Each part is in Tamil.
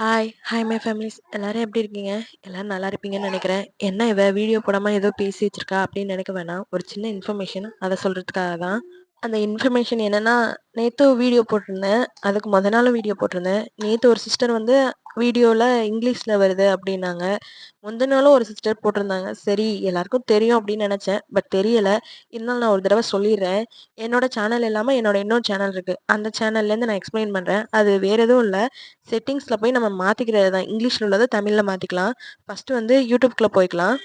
ஹாய் ஹாய் மை ஃபேமிலிஸ் எல்லோரும் எப்படி இருக்கீங்க? எல்லோரும் நல்லா இருப்பீங்கன்னு நினைக்கிறேன். என்ன இவ வீடியோ போடாமல் ஏதோ பேசி வச்சிருக்கா அப்படின்னு நினைக்க வேணாம். ஒரு சின்ன இன்ஃபர்மேஷன் அதை சொல்கிறதுக்காக தான் அந்த இன்ஃபர்மேஷன் என்னன்னா நேற்று வீடியோ போட்டிருந்தேன். அதுக்கு முத நாளும் வீடியோ போட்டிருந்தேன். நேற்று ஒரு சிஸ்டர் வந்து வீடியோவில் இங்கிலீஷில் வருது அப்படின்னாங்க. முந்தின நாளும் ஒரு சிஸ்டர் போட்டிருந்தாங்க. சரி எல்லாருக்கும் தெரியும் அப்படின்னு நினச்சேன். பட் தெரியலை. இருந்தாலும் நான் ஒரு தடவை சொல்லிடுறேன். என்னோட சேனல் இல்லாமல் என்னோட இன்னொரு சேனல் இருக்குது அந்த சேனல்லேருந்து நான் எக்ஸ்பிளைன் பண்ணுறேன் அது வேறு எதுவும் இல்லை. செட்டிங்ஸில் போய் நம்ம மாற்றிக்கிறது தான் இங்கிலீஷில் உள்ளதை தமிழில் மாற்றிக்கலாம் ஃபஸ்ட்டு வந்து யூடியூப்குள்ளே போய்க்கலாம்.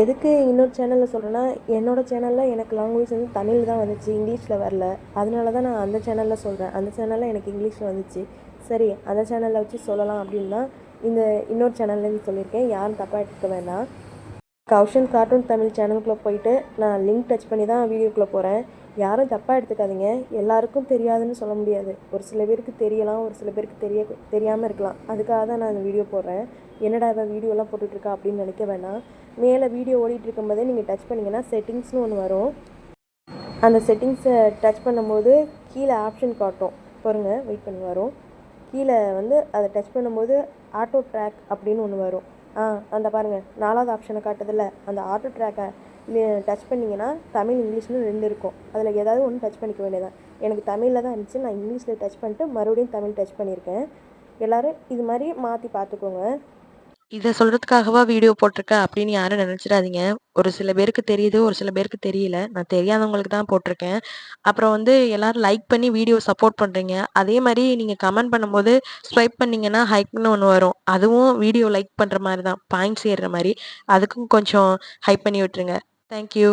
எதுக்கு இன்னொரு சேனலில் சொல்கிறேன்னா என்னோட சேனலில் எனக்கு லாங்குவேஜ் வந்து தமிழ் தான் வந்துச்சு இங்கிலீஷில் வரல. அதனால தான் நான் அந்த சேனலில் சொல்கிறேன் அந்த சேனலில் எனக்கு இங்கிலீஷில் வந்துச்சு. சரி அந்த சேனலில் வச்சு சொல்லலாம் அப்படின்னா இந்த இன்னொரு சேனல்லேருந்து சொல்லியிருக்கேன். யாரும் தப்பாக எடுத்துக்க வேண்டாம். கௌஷன் கார்ட்டூன் தமிழ் சேனலுக்குள்ளே போயிட்டு நான் லிங்க் டச் பண்ணி தான் வீடியோக்குள்ளே போகிறேன் யாரும் தப்பாக எடுத்துக்காதீங்க. எல்லாருக்கும் தெரியாதுன்னு சொல்ல முடியாது. ஒரு சில பேருக்கு தெரியலாம் ஒரு சில பேருக்கு தெரிய தெரியாமல் இருக்கலாம். அதுக்காக தான் நான் இந்த வீடியோ போடுறேன். என்னடா இவன் வீடியோலாம் போட்டுட்ருக்கா அப்படின்னு நினைக்க வேணாம். மேலே வீடியோ ஓடிட்டுருக்கும் இருக்கும்போதே நீங்கள் டச் பண்ணிங்கன்னா செட்டிங்ஸ்னு ஒன்று வரும். அந்த செட்டிங்ஸை டச் பண்ணும்போது கீழே ஆப்ஷன் காட்டும். பாருங்கள் வெயிட் பண்ணி வரும். கீழே வந்து அதை டச் பண்ணும்போது ஆட்டோ ட்ராக் அப்படின்னு ஒன்று வரும். ஆ அந்த பாருங்கள் நாலாவது ஆப்ஷனை காட்டுதில்ல அந்த ஆட்டோ ட்ராக்கை டச் பண்ணிங்கன்னா தமிழ் இங்கிலீஷ்னு ரெண்டு இருக்கும். அதில் ஏதாவது ஒன்று டச் பண்ணிக்க வேண்டியதான் எனக்கு தமிழில் தான் இருந்துச்சு நான் இங்கிலீஷில் டச் பண்ணிட்டு மறுபடியும் தமிழ் டச் பண்ணியிருக்கேன். எல்லோரும் இது மாதிரி மாற்றி பார்த்துக்கோங்க. இதை சொல்கிறதுக்காகவா வீடியோ போட்டிருக்கேன் அப்படின்னு யாரும் நினச்சிடாதீங்க. ஒரு சில பேருக்கு தெரியுது ஒரு சில பேருக்கு தெரியல. நான் தெரியாதவங்களுக்கு தான் போட்டிருக்கேன். அப்புறம் வந்து எல்லாரும் லைக் பண்ணி வீடியோ சப்போர்ட் பண்ணுறீங்க அதே மாதிரி நீங்கள் கமெண்ட் பண்ணும்போது ஸ்வைப் பண்ணிங்கன்னா ஹைக்னு ஒன்று வரும். அதுவும் வீடியோ லைக் பண்ணுற மாதிரி தான். பாயிண்ட்ஸ் ஏறுற மாதிரி. அதுக்கும் கொஞ்சம் ஹைப் பண்ணி விட்டுருங்க. தேங்க்யூ